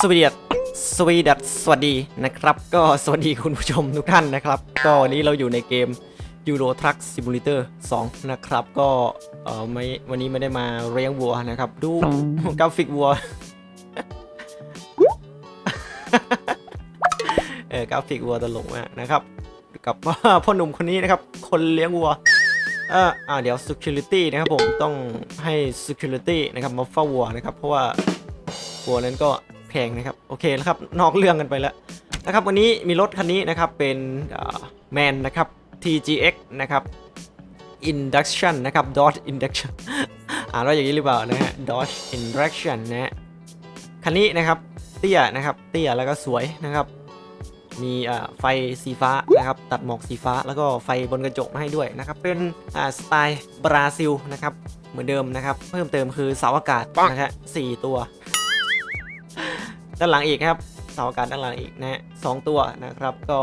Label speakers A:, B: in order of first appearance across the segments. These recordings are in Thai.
A: สวัสดีครับสวัสดีครับสวัสดีนะครับ ก็สวัสดีคุณผู้ชมทุกท่านนะครับ ก็วันนี้เราอยู่ในเกม Euro Truck Simulator 2 นะครับ ก็เออไม่วันนี้ไม่ได้มาเลี้ยงวัวนะครับ ดูกราฟิกวัวเออกราฟิกวัวตลกมากนะครับ กับพ่อหนุ่มคนนี้นะครับ คนเลี้ยงวัวเอ่ออ่าเดี๋ยว security นะครับผมต้องให้ security นะครับมาเฝ้าวัวนะครับ เพราะว่าวัวนั้นก็ แพงนะครับโอเคแล้วครับนอกเรื่องกันไปแล้วนะครับวันนี้มีรถคันนี้นะครับเป็นแมนนะครับ TGX นะครับ induction นะครับ Dodge induction อ่านว่าอย่างนี้หรือเปล่านะฮะ Dodge induction นะฮะคันนี้นะครับเตี้ยนะครับเตี้ยแล้วก็สวยนะครับมีไฟสีฟ้านะครับตัดหมอกสีฟ้าแล้วก็ไฟบนกระจกมาให้ด้วยนะครับเป็นสไตล์บราซิลนะครับเหมือนเดิมนะครับ เพิ่มเติมคือเสาอากาศนะฮะสี่ตัว ด้านหลังอีกครับเสาอากาศด้านหลังอีกนะฮะสองตัวนะครับก็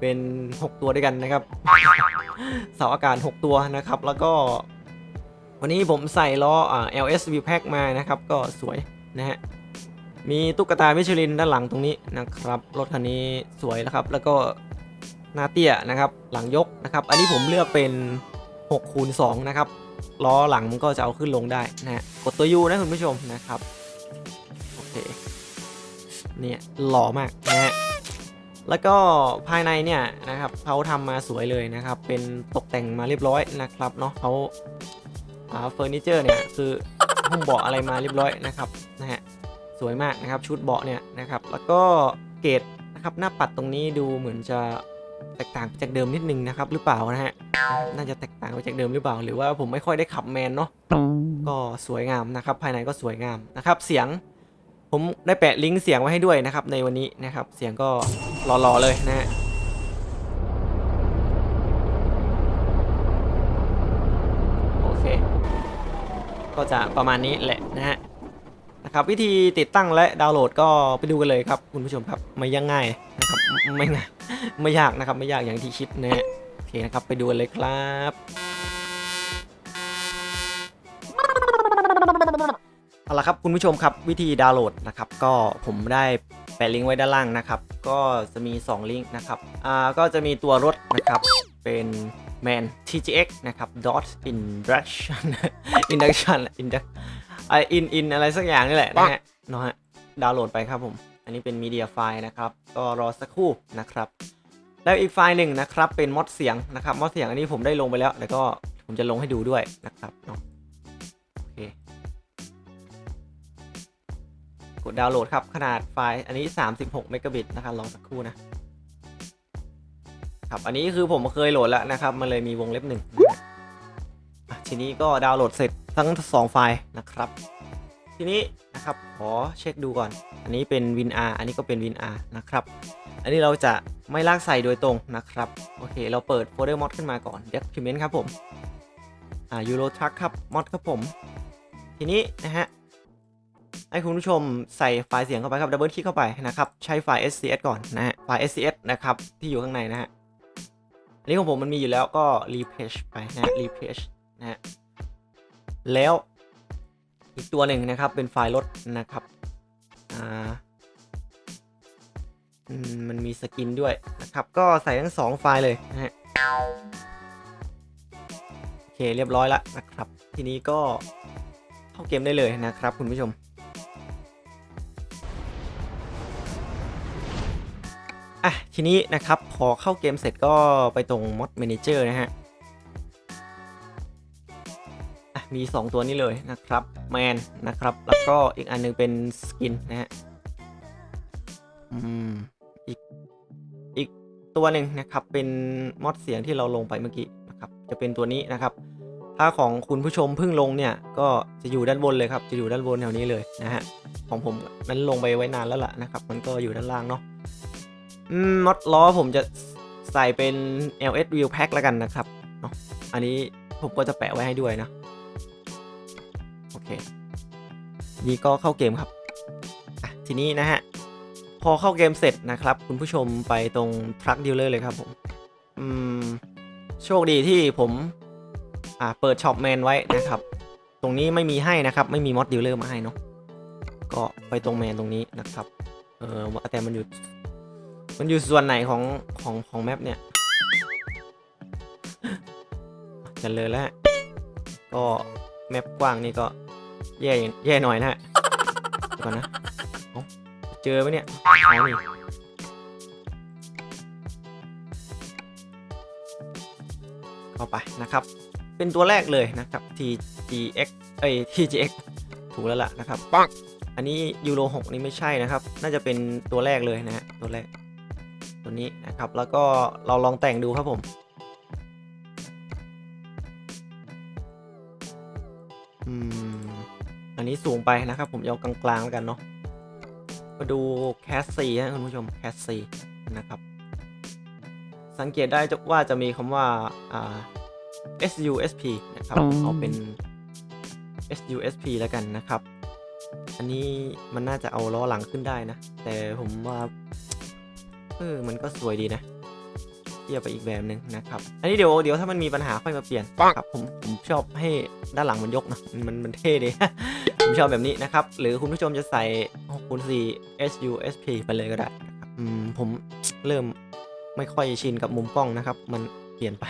A: เป็น 6 ตัวด้วยกันนะครับเสาอากาศ 6 ตัวนะครับ แล้วก็ วันนี้ผมใส่ล้ออ่า LS View Pack มานะครับ ก็สวยนะฮะมีตุ๊กตามิชลินด้านหลังตรงนี้นะครับรถคันนี้สวยนะครับ แล้วก็หน้าเตี้ยนะครับ หลังยกนะครับ อันนี้ผมเลือกเป็น6คูณ2นะครับล้อหลังมันก็จะเอาขึ้นลงได้นะฮะกดตัว U นะคุณผู้ชมนะครับ โอเค เนี่ยหล่อมากนะฮะแล้วก็ภายในเนี่ยนะครับเขาทำมาสวยเลยนะครับ เป็นตกแต่งมาเรียบร้อยนะครับเนาะเขาอ่าเฟอร์นิเจอร์เนี่ยคือห้องเบาะอะไรมาเรียบร้อยนะครับนะฮะสวยมากนะครับชุดเบาะเนี่ยนะครับ แล้วก็เกรดนะครับหน้าปัดตรงนี้ดูเหมือนจะแตกต่างไปจากเดิมนิดนึงนะครับหรือเปล่านะฮะน่าจะแตกต่างไปจากเดิมหรือเปล่า หรือว่าผมไม่ค่อยได้ขับแมนเนาะก็สวยงามนะครับ ภายในก็สวยงามนะครับ เสียง ผมได้แปะลิงก์เสียงไว้ให้ด้วยนะครับ ในวันนี้นะครับ เสียงก็หล่อๆเลยนะฮะโอเค ก็จะประมาณนี้แหละนะฮะนะครับวิธีติดตั้งและดาวน์โหลดก็ไปดูกันเลยครับ คุณผู้ชมครับไม่ยากง่ายนะครับไม่ไม่ง่ายไม่ยากนะครับไม่ยากอย่างที่คิดนะฮะโอเคนะครับไปดูกันเลยครับ เอาละครับคุณผู้ชมครับวิธีดาวน์โหลดนะครับก็ผมได้แปะลิงก์ไว้ด้านล่างนะครับ ก็จะมี 2 ลิงก์นะครับอ่าก็จะมีตัวรถนะครับเป็น Man TGX นะครับ dot induction induction induction ไออินอินอะไรสักอย่างนี่แหละนะฮะเนาะฮะดาวน์โหลดไปครับผม อันนี้เป็นมีเดียไฟล์นะครับ ก็รอสักครู่นะครับ แล้วอีกไฟล์หนึ่งนะครับเป็นมอดเสียงนะครับมอดเสียงอันนี้ผมได้ลงไปแล้ว แล้วก็ผมจะลงให้ดูด้วยนะครับเนาะ กดดาวน์โหลดครับ ขนาดไฟล์อันนี้ 36เมกะบิตนะครับรองสักครู่นะครับ อันนี้คือผมเคยโหลดแล้วนะครับ มันเลยมีวงเล็บหนึ่งทีนี้ก็ดาวน์โหลดเสร็จทั้งสองไฟล์นะครับ ทีนี้นะครับขอเช็คดูก่อน อันนี้เป็น WinR อันนี้ก็เป็น WinR นะครับ อันนี้เราจะไม่ลากใส่โดยตรงนะครับ โอเค เราเปิดโฟลเดอร์มอดขึ้นมาก่อน Document ครับผม อ่า Euro Truck ครับมอดครับผม ทีนี้นะฮะ ให้คุณผู้ชมใส่ไฟล์เสียงเข้าไปครับดับเบิลคลิกเข้าไปนะครับ ใช้ไฟล์ SCS ก่อนนะฮะไฟล์ SCS นะครับ ที่อยู่ข้างในนะฮะอันนี้ของผมมันมีอยู่แล้วก็ refresh ไปนะฮะ refresh นะฮะแล้วอีกตัวหนึ่งนะครับเป็นไฟล์รถนะครับอ่ามันมีสกินด้วยนะครับ ก็ใส่ทั้งสองไฟล์เลยนะฮะโอเคเรียบร้อยแล้วนะครับ ทีนี้ก็เข้าเกมได้เลยนะครับคุณผู้ชม อะทีนี้นะครับพอเข้าเกมเสร็จก็ไปตรง Mod Manager นะฮะอะมี 2 ตัวนี้เลยนะครับแมนนะครับ แล้วก็อีกอันหนึงเป็นสกินนะฮะอืมอีกอีกตัวหนึ่งนะครับเป็นมอดเสียงที่เราลงไปเมื่อกี้นะครับ จะเป็นตัวนี้นะครับ ถ้าของคุณผู้ชมเพิ่งลงเนี่ย ก็จะอยู่ด้านบนเลยครับ จะอยู่ด้านบนแถวนี้เลยนะฮะของผมนั้นลงไปไว้นานแล้วล่ะนะครับ มันก็อยู่ด้านล่างเนาะ อืมอดล้อผมจะใส่เป็น LS Wheel Pack แล้วกันนะครับเนาะอันนี้ผมก็จะแปะไว้ให้ด้วยนะ โอเค นี่ก็เข้าเกมครับ ทีนี้นะฮะ พอเข้าเกมเสร็จนะครับ คุณผู้ชมไปตรง Truck Dealer เลยครับผม อืม โชคดีที่ผม อ่า เปิดช็อปแมนไว้นะครับ ตรงนี้ไม่มีให้นะครับ ไม่มีมอดดีลเลอร์มาให้เนาะ ก็ไปตรงแมนตรงนี้นะครับ เออแต่มันอยู่ มันอยู่ส่วนไหนของของของแมปเนี่ยจะเลยแล้วก็แมปกว้างนี่ก็แย่แย่หน่อยนะฮะก่อนนะเอ้าเจอไหมเนี่ยอ๋อนี่เข้าไปนะครับ เป็นตัวแรกเลยนะครับ TGX เอ้ย TGX ถูกแล้วล่ะนะครับปังอันนี้ยูโร6นี่ไม่ใช่นะครับ น่าจะเป็นตัวแรกเลยนะฮะตัวแรก ตัวนี้นะครับ แล้วก็เราลองแต่งดูครับผม อืม อันนี้สูงไปนะครับ ผมเอากลางๆแล้วกันเนาะ มาดูแคสซีนะคุณผู้ชมแคสซีนะครับ สังเกตได้จะว่าจะมีคำว่า อ่า SUSP นะครับ
B: อ๋อ
A: เอาเป็น SUSP แล้วกันนะครับ อันนี้มันน่าจะเอาล้อหลังขึ้นได้นะ แต่ผมว่า เออมันก็สวยดีนะเทียบไปอีกแบบหนึ่งนะครับ อันนี้เดี๋ยวเดี๋ยวถ้ามันมีปัญหาค่อยมาเปลี่ยนครับผมผมชอบให้ด้านหลังมันยกนะมันมันมันเท่ดีผมชอบแบบนี้นะครับ หรือคุณผู้ชมจะใส่6คูณ4 SUSP ไปเลยก็ได้นะครับอืมผมเริ่มไม่ค่อยชินกับมุมกล้องนะครับ มันเปลี่ยนไป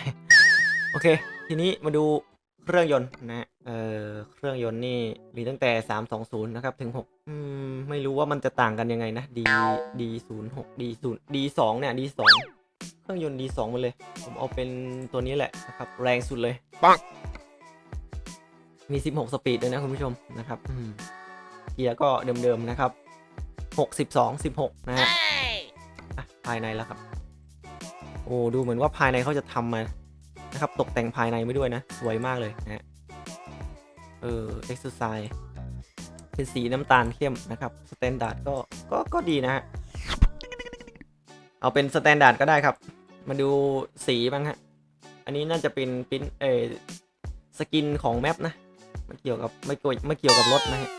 A: โอเค ทีนี้มาดู เครื่องยนต์นะฮะเอ่อเครื่องยนต์นี่มีตั้งแต่ 320 นะครับ ถึง 6 อืม ไม่รู้ว่ามันจะต่างกันยังไงนะ D D 0 6 D 0 D 2 เนี่ย D 2 เครื่องยนต์ D 2หมาเลย ผมเอาเป็นตัวนี้แหละนะครับ แรงสุดเลยปังมี 16 สปีดด้วยนะคุณผู้ชมนะครับอืมเกียร์ก็เดิมๆนะครับ6 12 16 นะฮะอะภายในแล้วครับ โอ้ ดูเหมือนว่าภายในเขาจะทำมา นะครับ ตกแต่งภายในไม่ด้วยนะ สวยมากเลยนะฮะเออ exercise เป็นสีน้ำตาลเข้มนะครับสแตนดาร์ดก็ก็ก็ดีนะฮะเอาเป็นสแตนดาร์ดก็ได้ครับ มาดูสีบ้างฮะ อันนี้น่าจะเป็นปิ้นเออสกินของแมปนะไม่เกี่ยวกับไม่เกี่ยวไม่เกี่ยวกับรถนะฮะ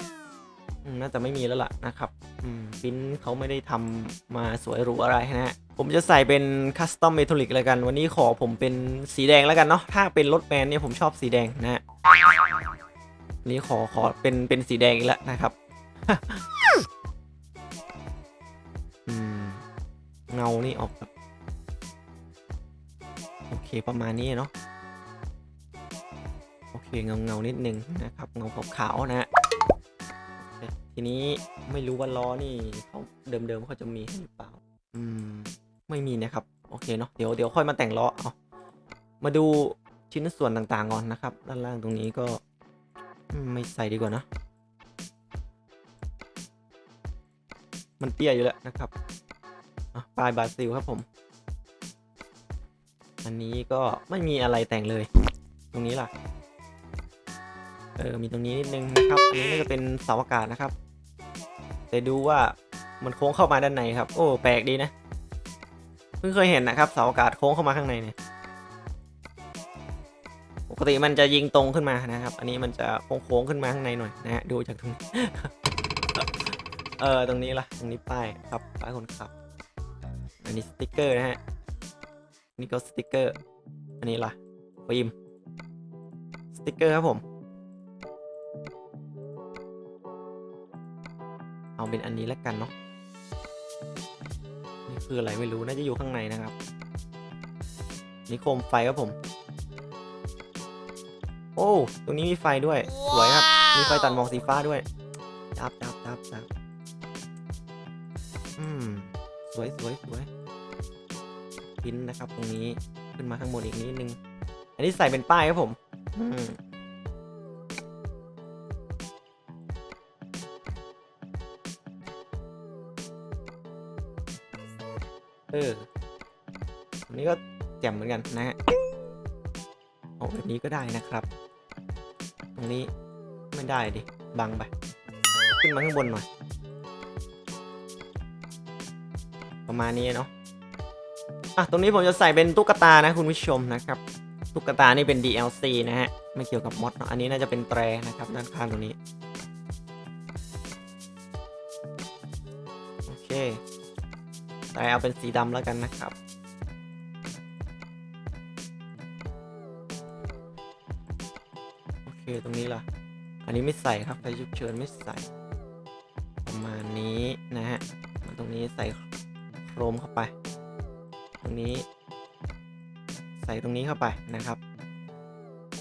A: น่าจะไม่มีแล้วล่ะนะครับ อืมปิ้นเขาไม่ได้ทำมาสวยหรูอะไรนะฮะ ผมจะใส่เป็นคัสตอมเมทัลลิกแล้วกัน วันนี้ขอผมเป็นสีแดงแล้วกันเนาะถ้าเป็นรถแมนเนี่ยผมชอบสีแดงนะฮะนี้ขอขอเป็นเป็นสีแดงอีกแล้วนะครับเงานี่ออกแบบโอเคประมาณนี้เนาะโอเคเงาเงานิดนึงนะครับเงาขาวๆนะฮะทีนี้ไม่รู้ว่าล้อนี่เขาเดิมๆเขาจะมีให้หรือเปล่า อืม ไม่มีนะครับโอเคเนาะเดี๋ยวเดี๋ยวค่อยมาแต่งล้อเอามาดูชิ้นส่วนต่างๆก่อนนะครับ ด้านล่างตรงนี้ก็ไม่ใส่ดีกว่านะ มันเตี้ยอยู่แล้วนะครับปลายบาซิลครับผม อันนี้ก็ไม่มีอะไรแต่งเลย ตรงนี้ล่ะ เออ มีตรงนี้นิดนึงนะครับ อันนี้น่าจะเป็นเสาอากาศนะครับ แต่ดูว่ามันโค้งเข้ามาด้านในครับ โอ้ แปลกดีนะ พิ่งเคยเห็นนะครับเสาอากาศโค้งเข้ามาข้างในเนี่ยปกติมันจะยิงตรงขึ้นมานะครับ อันนี้มันจะโค้งๆขึ้นมาข้างในหน่อยนะฮะดูจากตรงนี้เออตรงนี้ล่ะตรงนี้ป้ายครับป้ายคนขับ อันนี้สติกเกอร์นะฮะนี่ก็สติกเกอร์ อันนี้ล่ะฟิล์มสติกเกอร์ครับผม เอาเป็นอันนี้แล้วกันเนาะ นี่คืออะไรไม่รู้น่าจะอยู่ข้างในนะครับ นี่โคมไฟครับผม โอ้ตรงนี้มีไฟด้วย สวยครับ มีไฟตัดหมอกสีฟ้าด้วยจับจับจับจับอืมสวยสวยสวยพินนะครับ ตรงนี้ขึ้นมาข้างบนอีกนิดนึง อันนี้ใส่เป็นป้ายครับผม อืม เอออันนี้ก็แจ่มเหมือนกันนะฮะเอาแบบนี้ก็ได้นะครับ ตรงนี้ไม่ได้ดิ บังไป ขึ้นมาข้างบนหน่อย ประมาณนี้เนาะ อะ ตรงนี้ผมจะใส่เป็นตุ๊กตานะคุณผู้ชมนะครับ ตุ๊กตานี่เป็น DLC นะฮะ ไม่เกี่ยวกับมอดเนาะ อันนี้น่าจะเป็นแตรนะครับด้านข้างตรงนี้ เอาเป็นสีดำแล้วกันนะครับ โอเคตรงนี้ล่ะ อันนี้ไม่ใส่ครับไฟฉุกเฉินไม่ใส่มาตรงนี้นะฮะตรงนี้ใส่โครมเข้าไป ตรงนี้ ใส่ตรงนี้เข้าไปนะครับ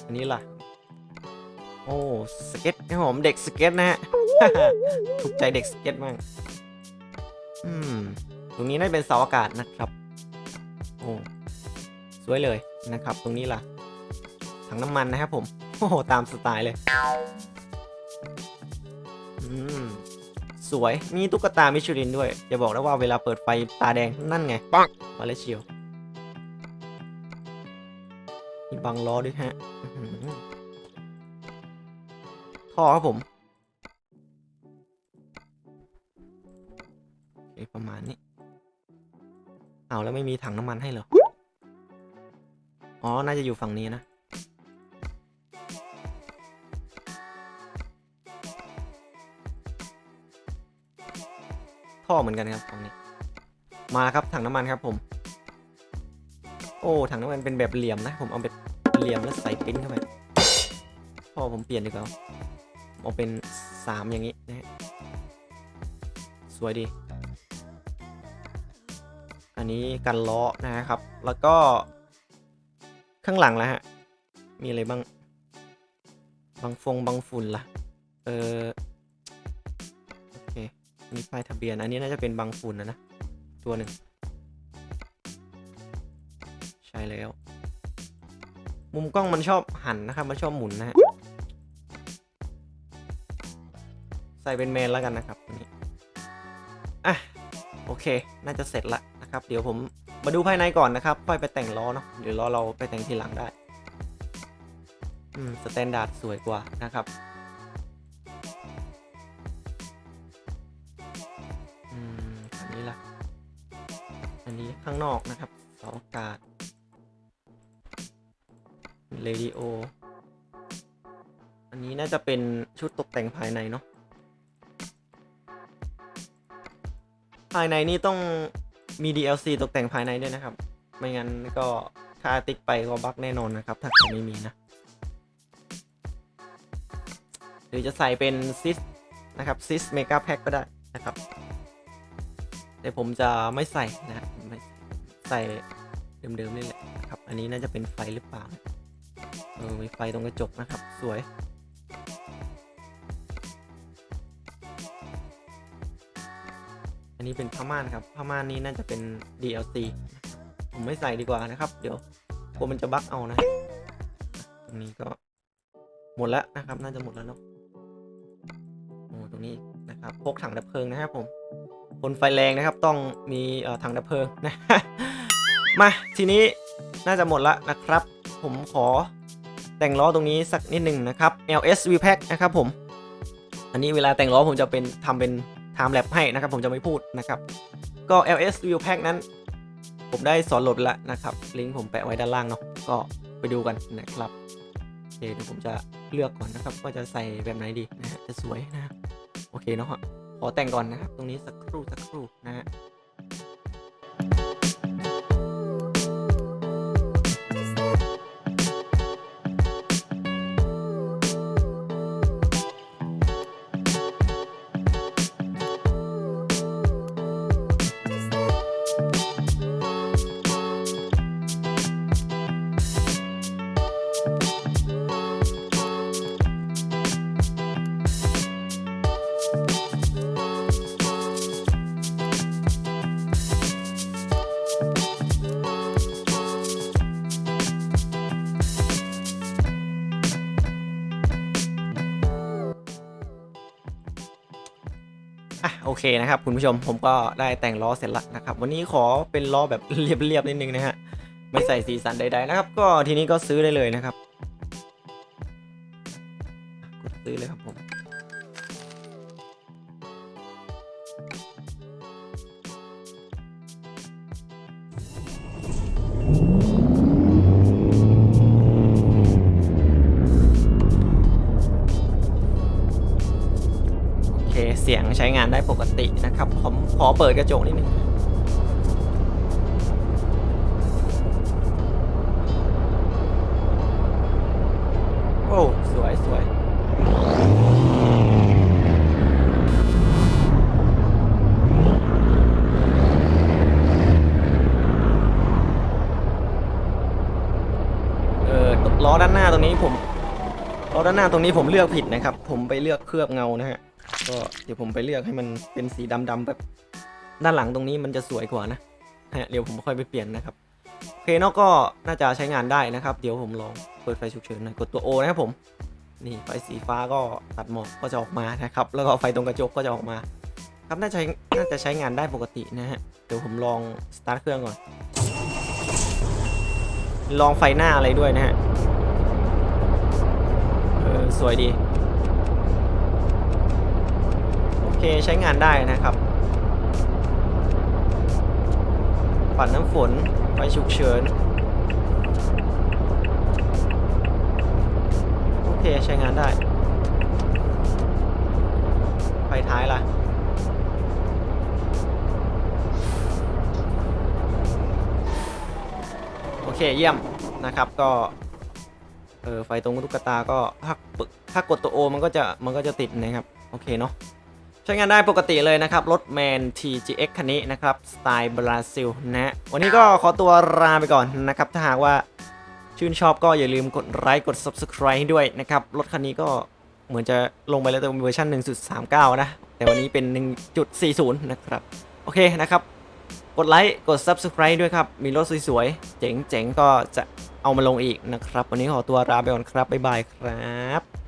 A: อันนี้ล่ะ โอ้สเก็ตครับผมเด็กสเก็ตนะฮะถูกใจเด็กสเก็ตมากอืม ตรงนี้น่าจะเป็นเสาอากาศนะครับ โอ้สวยเลยนะครับ ตรงนี้ล่ะ ถังน้ำมันนะครับผม โอ้โห ตามสไตล์เลย อืม สวย มีตุ๊กตามิชลินด้วยจะบอกได้ว่าเวลาเปิดไฟตาแดงนั่นไง ปังมาเลยเชียวมีบังล้อด้วยฮะท่อครับผมโอเคประมาณนี้ เอาแล้วไม่มีถังน้ำมันให้เหรอ อ๋อ น่าจะอยู่ฝั่งนี้นะ ท่อเหมือนกันครับฝั่งนี้ มาครับถังน้ำมันครับผม โอ้ถังน้ำมันเป็นแบบเหลี่ยมนะ ผมเอาแบบเหลี่ยมแล้วใส่ปิ้นเข้าไปท่อผมเปลี่ยนดีกว่าเอาเป็นสามอย่างนี้นะฮะ สวยดี อันนี้กันล้อนะครับ แล้วก็ข้างหลังแล้วฮะ มีอะไรบ้าง บางฟงบางฝุ่นล่ะ เออโอเค มีป้ายทะเบียน อันนี้น่าจะเป็นบางฝุ่นนะนะ ตัวหนึ่ง ใช่แล้ว มุมกล้องมันชอบหันนะครับ มันชอบหมุนนะฮะ ใส่เป็นแมนแล้วกันนะครับตัวนี้อะ โอเค น่าจะเสร็จละ นะครับเดี๋ยวผมมาดูภายในก่อนนะครับค่อยไปแต่งล้อเนาะเดี๋ยวล้อเราไปแต่งทีหลังได้อืมสแตนดาร์ดสวยกว่านะครับอืมอันนี้ล่ะอันนี้ข้างนอกนะครับเสาอากาศเรดิโออันนี้น่าจะเป็นชุดตกแต่งภายในเนาะภายในนี่ต้อง มี DLC ตกแต่งภายในด้วยนะครับ ไม่งั้นก็ถ้าติ๊กไปก็บั๊กแน่นอนนะครับ ถ้าเขาไม่มีนะ หรือจะใส่เป็นซิสนะครับซิสเมกาแพ็กก็ได้นะครับ แต่ผมจะไม่ใส่นะไม่ใส่เดิมๆนี่แหละนะครับ อันนี้น่าจะเป็นไฟหรือเปล่า เออ มีไฟตรงกระจกนะครับ สวย อันนี้เป็นผ้าม่านครับผ้าม่านนี้น่าจะเป็น DLC ผมไม่ใส่ดีกว่านะครับ เดี๋ยวกลัวมันจะบั๊กเอานะ ตรงนี้ก็หมดแล้วนะครับ น่าจะหมดแล้วเนาะโอ้ตรงนี้นะครับพกถังดับเพลิงนะครับผมคนไฟแรงนะครับต้องมีถังดับเพลิงนะมาทีนี้น่าจะหมดละนะครับ ผมขอแต่งล้อตรงนี้สักนิดหนึ่งนะครับ LS V Pack นะครับผม อันนี้เวลาแต่งล้อผมจะเป็นทำเป็น time lapse ให้นะครับ ผมจะไม่พูดนะครับ ก็ LS View Pack นั้น ผมได้สอนโหลดแล้วนะครับ ลิงก์ผมแปะไว้ด้านล่างเนาะก็ไปดูกันนะครับโอเคเดี๋ยวผมจะเลือกก่อนนะครับ ว่าจะใส่แบบไหนดีนะฮะจะสวยนะฮะโอเคเนาะขอแต่งก่อนนะครับ ตรงนี้สักครู่สักครู่นะฮะ เคนะครับคุณผู้ชมผมก็ได้แต่งล้อเสร็จแล้วนะครับ วันนี้ขอเป็นล้อแบบเรียบๆนิดนึงนะฮะไม่ใส่สีสันใดๆนะครับ ก็ทีนี้ก็ซื้อได้เลยนะครับ ได้ปกตินะครับ ผมขอเปิดกระจกนิดนึงโอ้ สวยสวยเออล้อด้านหน้าตรงนี้ผมล้อด้านหน้าตรงนี้ผมเลือกผิดนะครับ ผมไปเลือกเคลือบเงานะฮะ ก็เดี๋ยวผมไปเลือกให้มันเป็นสีดำๆแบบด้านหลังตรงนี้มันจะสวยกว่านะฮะเดี๋ยวผมค่อยไปเปลี่ยนนะครับโอเคเนาะก็น่าจะใช้งานได้นะครับ เดี๋ยวผมลองเปิดไฟฉุกเฉินหน่อยกดตัว O นะครับผมนี่ไฟสีฟ้าก็ตัดหมอกก็จะออกมานะครับ แล้วก็ไฟตรงกระจกก็จะออกมา ครับน่าจะน่าจะใช้งานได้ปกตินะฮะเดี๋ยวผมลองสตาร์ทเครื่องก่อน ลองไฟหน้าอะไรด้วยนะฮะเออสวยดี โอ เคใช้งานได้นะครับ ปัดน้ำฝนไฟฉุกเฉิน โอเคใช้งานได้ ไฟท้ายล่ะโอเคเยี่ยมนะครับก็เออไฟตรงตุ๊กตาก็ถ้ากถ้ากดตัวโอมันก็จะมันก็จะติดนะครับ โอเคเนาะ ใช้งานได้ปกติเลยนะครับ รถแมน TGX คันนี้นะครับ สไตล์บราซิลนะฮะวันนี้ก็ขอตัวลาไปก่อนนะครับ ถ้าหากว่าชื่นชอบก็อย่าลืมกดไลค์กด Subscribe ให้ด้วยนะครับ รถคันนี้ก็เหมือนจะลงไปแล้วแต่เป็นเวอร์ชัน1.39 นะ แต่วันนี้เป็น 1.40 นะครับ โอเคนะครับ กดไลค์กด Subscribe ด้วยครับ มีรถสวยๆ เจ๋งๆ ก็จะเอามาลงอีกนะครับ วันนี้ขอตัวลาไปก่อนครับบ๊ายบายครับ